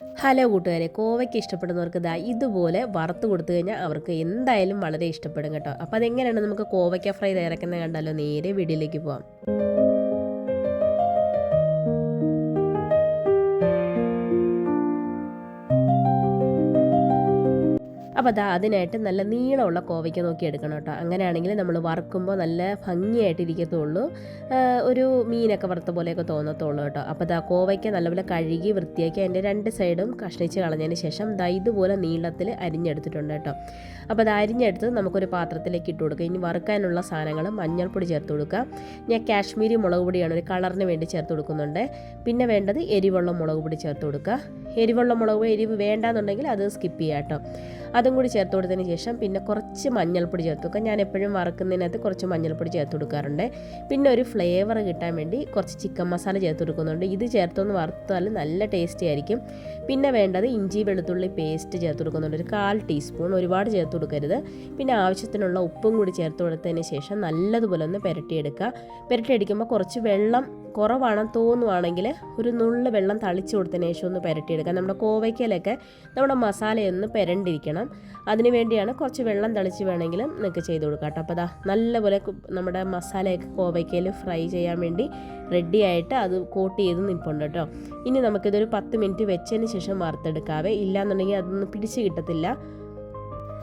Hello കൂട്ടുകാരെ കോവയ്ക്ക് ഇഷ്ടപ്പെടുന്നവർക്ക് ദാ ഇതുപോലെ വറുത്ത് കൊടുത്തു കഴിഞ്ഞാൽ അവർക്ക് എന്തായാലും വളരെ ഇഷ്ടപ്പെടും കേട്ടോ. അപ്പോൾ അതെങ്ങനെയാണ് നമുക്ക് കോവയ്ക്ക ഫ്രൈ തയ്യാറാക്കുന്നത് കണ്ടാലോ? നേരെ വീഡിയോയിലേക്ക് പോവാം. അപ്പോൾ അതാ അതിനായിട്ട് നല്ല നീളമുള്ള കോവയ്ക്ക നോക്കി എടുക്കണം കേട്ടോ. അങ്ങനെയാണെങ്കിൽ നമ്മൾ വറുക്കുമ്പോൾ നല്ല ഭംഗിയായിട്ട് ഇരിക്കത്തുള്ളൂ ഒരു മീനൊക്കെ വറുത്ത പോലെയൊക്കെ തോന്നത്തുള്ളൂ കേട്ടോ. അപ്പോൾ അതാ കോവയ്ക്ക നല്ലപോലെ കഴുകി വൃത്തിയാക്കി അതിന്റെ രണ്ട് സൈഡും കഷ്ണിച്ച് കളഞ്ഞതിന് ശേഷം ദാ ഇതുപോലെ നീളത്തിൽ അരിഞ്ഞെടുത്തിട്ടുണ്ട് കേട്ടോ. അപ്പോൾ അത് അരിഞ്ഞെടുത്ത് നമുക്കൊരു പാത്രത്തിലേക്ക് ഇട്ട് കൊടുക്കുക ഇനി വറുക്കാനുള്ള സാധനങ്ങൾ മഞ്ഞൾപ്പൊടി ചേർത്ത് കൊടുക്കുക ഞാൻ കാശ്മീരി മുളക് പൊടിയാണ് ഒരു കളറിന് വേണ്ടി ചേർത്ത് കൊടുക്കുന്നുണ്ട്. പിന്നെ വേണ്ടത് എരിവുള്ള മുളക് പൊടി ചേർത്ത് കൊടുക്കുക. എരിവുള്ള മുളക് പൊടി എരിവ് വേണ്ടാന്നുണ്ടെങ്കിൽ അത് സ്കിപ്പ് ചെയ്യാം കേട്ടോ. അതും കൂടി ചേർത്ത് കൊടുത്തതിന് ശേഷം പിന്നെ കുറച്ച് മഞ്ഞൾപ്പൊടി ചേർത്ത് കൊടുക്കുക ഞാൻ എപ്പോഴും വറക്കുന്നതിനകത്ത് കുറച്ച് മഞ്ഞൾപ്പൊടി ചേർത്ത് കൊടുക്കാറുണ്ട്. പിന്നെ ഒരു ഫ്ലേവർ കിട്ടാൻ വേണ്ടി കുറച്ച് ചിക്കൻ മസാല ചേർത്ത് കൊടുക്കുന്നുണ്ട്. ഇത് ചേർത്തൊന്ന് വറുത്താൽ നല്ല ടേസ്റ്റി ആയിരിക്കും. പിന്നെ വേണ്ടത് ഇഞ്ചി വെളുത്തുള്ളി പേസ്റ്റ് ചേർത്ത് കൊടുക്കുന്നുണ്ട്. ഒരു കാൽ ടീസ്പൂൺ ഒരുപാട് ചേർത്ത് കൊടുക്കരുത്. പിന്നെ ആവശ്യത്തിനുള്ള ഉപ്പും കൂടി ചേർത്ത് കൊടുത്തതിന് ശേഷം നല്ലതുപോലെ ഒന്ന് പുരട്ടിയെടുക്കുക. പുരട്ടിയെടുക്കുമ്പോൾ കുറച്ച് വെള്ളം കുറവാണെന്ന് തോന്നുവാണെങ്കിൽ ഒരു നുള്ളു വെള്ളം തളിച്ചു കൊടുത്തതിന് ശേഷം ഒന്ന് പുരട്ടിയെടുക്കുക. നമ്മുടെ കോവയ്ക്കലൊക്കെ നമ്മുടെ മസാലയൊന്ന് പുരണ്ടിരിക്കണം. അതിന് വേണ്ടിയാണ് കുറച്ച് വെള്ളം തളിച്ച് വേണമെങ്കിലും നിങ്ങൾക്ക് ചെയ്ത് കൊടുക്കാം കേട്ടോ. അപ്പോൾ അതാ നല്ലപോലെ നമ്മുടെ മസാലയൊക്കെ കോവയ്ക്കയിൽ ഫ്രൈ ചെയ്യാൻ വേണ്ടി റെഡി ആയിട്ട് അത് കോട്ട് ചെയ്ത് നിൽപ്പുണ്ട് കേട്ടോ. ഇനി നമുക്കിതൊരു പത്ത് മിനിറ്റ് വെച്ചതിന് ശേഷം വറുത്തെടുക്കാവേ. ഇല്ലാന്നുണ്ടെങ്കിൽ അതൊന്നും പിടിച്ച് കിട്ടത്തില്ല.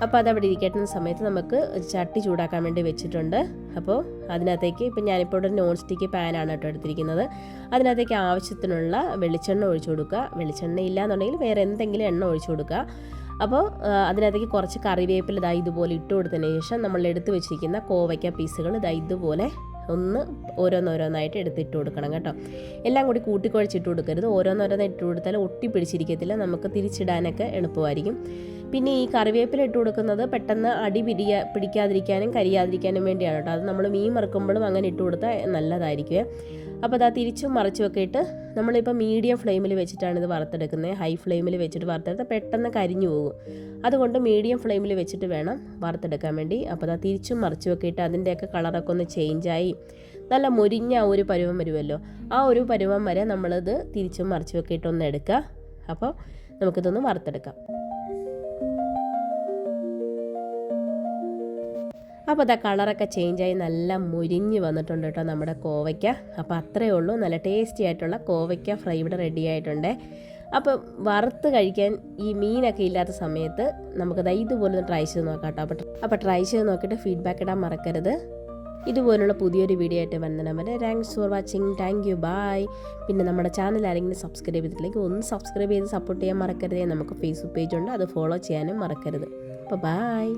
അപ്പോൾ അതവിടെ ഇരിക്കേണ്ട സമയത്ത് നമുക്ക് ചട്ടി ചൂടാക്കാൻ വേണ്ടി വെച്ചിട്ടുണ്ട്. അപ്പോൾ അതിനകത്തേക്ക് ഇപ്പം ഞാനിപ്പോൾ ഇവിടെ നോൺ സ്റ്റിക്ക് പാനാണ് കേട്ടോ എടുത്തിരിക്കുന്നത്. അതിനകത്തേക്ക് ആവശ്യത്തിനുള്ള വെളിച്ചെണ്ണ ഒഴിച്ചു കൊടുക്കുക. വെളിച്ചെണ്ണ ഇല്ല എന്നുണ്ടെങ്കിൽ വേറെ എന്തെങ്കിലും എണ്ണ ഒഴിച്ചു കൊടുക്കുക. അപ്പോൾ അതിനകത്തേക്ക് കുറച്ച് കറിവേപ്പില ഇതാ ഇതുപോലെ ഇട്ട് കൊടുത്തതിന് ശേഷം നമ്മൾ എടുത്ത് വെച്ചിരിക്കുന്ന കോവയ്ക്ക പീസുകൾ ഇതാ ഇതുപോലെ ഒന്ന് ഓരോന്നോരോന്നായിട്ട് എടുത്തിട്ട് കൊടുക്കണം കേട്ടോ. എല്ലാം കൂടി കൂട്ടിക്കുഴച്ചിട്ട് കൊടുക്കരുത്. ഓരോന്നോരോന്ന് ഇട്ട് കൊടുത്താൽ ഒട്ടി പിടിച്ചിരിക്കത്തില്ല. നമുക്ക് തിരിച്ചിടാനൊക്കെ എളുപ്പമായിരിക്കും. പിന്നെ ഈ കറിവേപ്പില ഇട്ട് കൊടുക്കുന്നത് പെട്ടെന്ന് അടി പിടിയ പിടിക്കാതിരിക്കാനും കരിയാതിരിക്കാനും വേണ്ടിയാണ് കേട്ടോ. അത് നമ്മൾ മീൻ മറക്കുമ്പോഴും അങ്ങനെ ഇട്ട് കൊടുത്താൽ നല്ലതായിരിക്കും. അപ്പോൾ അതാ തിരിച്ചും മറിച്ചും ഒക്കെ ഇട്ട് നമ്മളിപ്പോൾ മീഡിയം ഫ്ലെയിമിൽ വെച്ചിട്ടാണ് ഇത് വറുത്തെടുക്കുന്നത്. ഹൈ ഫ്ലെയിമിൽ വെച്ചിട്ട് വറുത്തെടുത്താൽ പെട്ടെന്ന് കരിഞ്ഞു പോകും. അതുകൊണ്ട് മീഡിയം ഫ്ലെയിമിൽ വെച്ചിട്ട് വേണം വറുത്തെടുക്കാൻ വേണ്ടി. അപ്പോൾ അതാ തിരിച്ചും മറിച്ചും ഒക്കെ ഇട്ട് അതിന്റെയൊക്കെ കളറൊക്കെ ഒന്ന് ചേഞ്ചായി നല്ല മുരിഞ്ഞ ആ ഒരു പരുവം വരുമല്ലോ. ആ ഒരു പരുവം വരെ നമ്മളത് തിരിച്ചും മറിച്ചും ഒക്കെ എടുക്കുക. അപ്പോൾ നമുക്കിതൊന്ന് വറുത്തെടുക്കാം. അപ്പോൾ അതാ കളറൊക്കെ ചേഞ്ചായി നല്ല മുരിഞ്ഞ് വന്നിട്ടുണ്ട് കേട്ടോ നമ്മുടെ കോവയ്ക്ക. അപ്പോൾ അത്രയേ ഉള്ളൂ. നല്ല ടേസ്റ്റി ആയിട്ടുള്ള കോവയ്ക്ക ഫ്രൈ ഇവിടെ റെഡി ആയിട്ടുണ്ട്. അപ്പോൾ വറുത്ത് കഴിക്കാൻ ഈ മീനൊക്കെ ഇല്ലാത്ത സമയത്ത് നമുക്കത് ഇതുപോലെ ഒന്ന് ട്രൈ ചെയ്ത് നോക്കാം കേട്ടോ. അപ്പോൾ അപ്പോൾ ട്രൈ ചെയ്ത് നോക്കിയിട്ട് ഫീഡ്ബാക്ക് ഇടാൻ മറക്കരുത്. ഇതുപോലുള്ള പുതിയൊരു വീഡിയോ ആയിട്ട് വരുന്ന വരെ thanks for watching thank you bye പിന്നെ നമ്മുടെ ചാനൽ ആരെങ്കിലും സബ്സ്ക്രൈബ് ചെയ്തിട്ടില്ലെങ്കിൽ ഒന്ന് സബ്സ്ക്രൈബ് ചെയ്ത് സപ്പോർട്ട് ചെയ്യാൻ മറക്കരുത്. നമുക്ക് ഫേസ്ബുക്ക് പേജ് ഉണ്ട്. അത് ഫോളോ ചെയ്യാനും മറക്കരുത്. അപ്പോൾ ബായ്